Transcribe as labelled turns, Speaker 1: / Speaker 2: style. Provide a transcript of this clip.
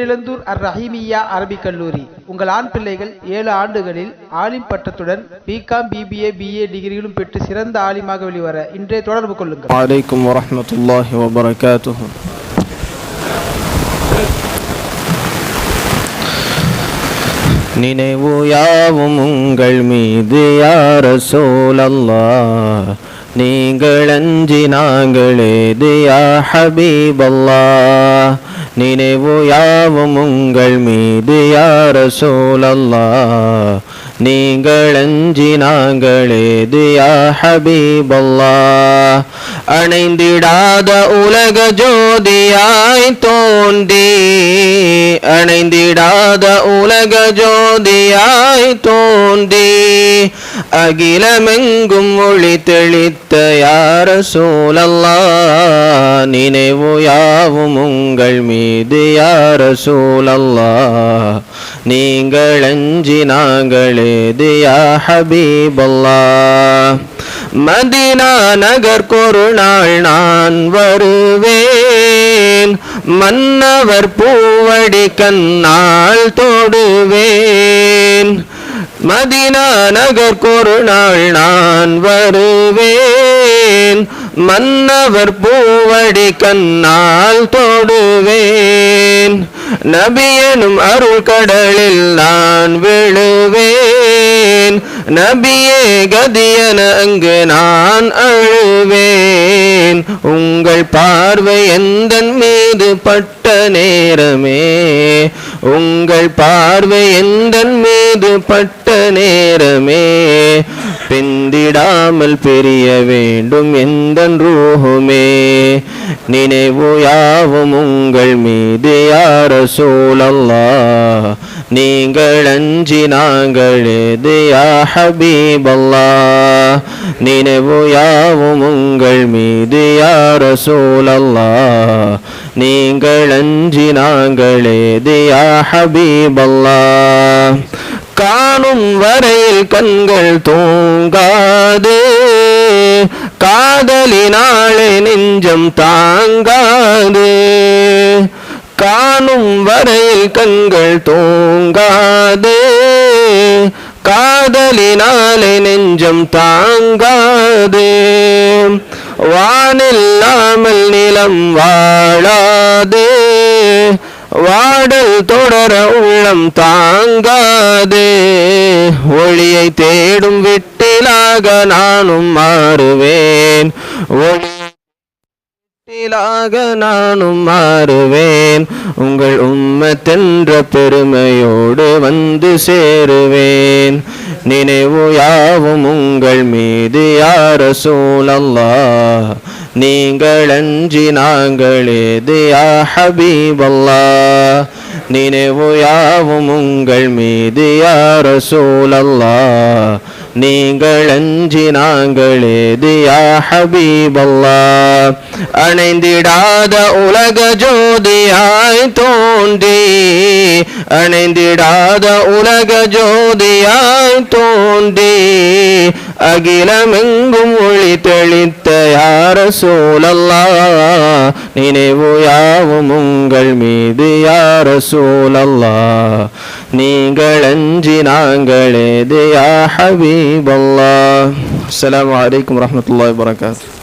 Speaker 1: பேலந்தூர் அர் ரஹீமியா அரபிக் கல்லூரி. உங்கள் ஆண் பிள்ளைகள் ஏழு ஆண்டுகளில் ஆலிம் பட்டத்துடன் பிகாம் பிபிஏ பிஏ டிகிரியிலும் பெற்று சிறந்த ஆலிமாக வெளிவர இன்றைய தொடர்பு கொள்ளுங்கள்.
Speaker 2: வலைக்கம் வரமத்துல்லாஹி வபரகாத்துஹும் நினைவு யாவும் உங்கள் மீது யார சோழல்லா நீங்கள் அஞ்சி நாங்கள் ஏது ஹபீபல்லா நினைவு யாவும் உங்கள் மீது யார சூழல்லா நீங்கள் அஞ்சி நாங்களேது யா ஹபீபல்லா அணைந்திடாத உலக ஜோதியாய் தோன்றி அணைந்திடாத உலக ஜோதியாய் தோன்றி அகிலமெங்கும் ஒளி தெளித்த யார சூழல்லா நினைவு யாவும் உங்கள் மீது யார சூழல்லா நீங்கள் அஞ்சி நாங்கள் யா ஹபீபல்லா மதினா நகர்க்கொரு நாள் நான் வருவேன். மன்னவர் பூவடி கண்ணால் தொடுவேன். மதினா நகர்க்கொரு நாள் நான் வருவேன். மன்னவர் பூவடி கண்ணால் தொடுவேன். நபியனும் அருள் கடலில் நான் விழுவேன். நபியே கதியன அங்கு நான் அழுவேன். உங்கள் பார்வை எந்த மீது பட்ட நேரமே? உங்கள் பார்வை எந்த மீது பட்ட நேரமே? பிந்திடாமல் பிரிய வேண்டும் எந்த ரூஹுமே நினைவு யாவும் உங்கள் மீது யார சூழல்லா நீங்கள் அஞ்சி நாங்கள் எது யா ஹபீபல்லா நினைவு யாவும் உங்கள் மீது யார சூழல்லா நீங்கள் அஞ்சி நாங்கள் எது யா ஹபீபல்லா காணும் வரையில் கண்கள் தூங்காது. காதலினாலே நெஞ்சம் தாங்காது. காணும் வரையில் கண்கள் தூங்காது. காதலினாலே நெஞ்சம் தாங்காது. வானில்லாமல் நிலம் வாழாது. வாடல் தொடர உள்ளம் தாங்காது. ஒளியை தேடும் விட்டிலாக நானும் மாறுவேன். ஒளி விட்டிலாக நானும் மாறுவேன். உங்கள் உம்மத்தென்ற பெருமையோடு வந்து சேருவேன். நினைவு யாவும் உங்கள் மீது யார சூழல்லா நீங்கள் அஞ்சி நாங்கள் ஏது ஹபீபல்லா நினைவு யாவும் உங்கள் மீது யார சூழல்லா நீங்கள் அஞ்சி நாங்கள் ஏது யா ஹபீபல்லா அணைந்திடாத உலக ஜோதியாய் தோன்றி. அணைந்திடாத உலக ஜோதியாய் தோன்றி. அகிலமெங்கும் ஒளி தெளித்த யார சூழல்லா நினைவு யாவும் உங்கள் மீது யார சூழல்லா நீங்கள் அஞ்சி நாங்கள் எது யா ஹபீபல்லா அஸ்ஸலாமு வலைக்கம் வரமத்துல வரகாத்து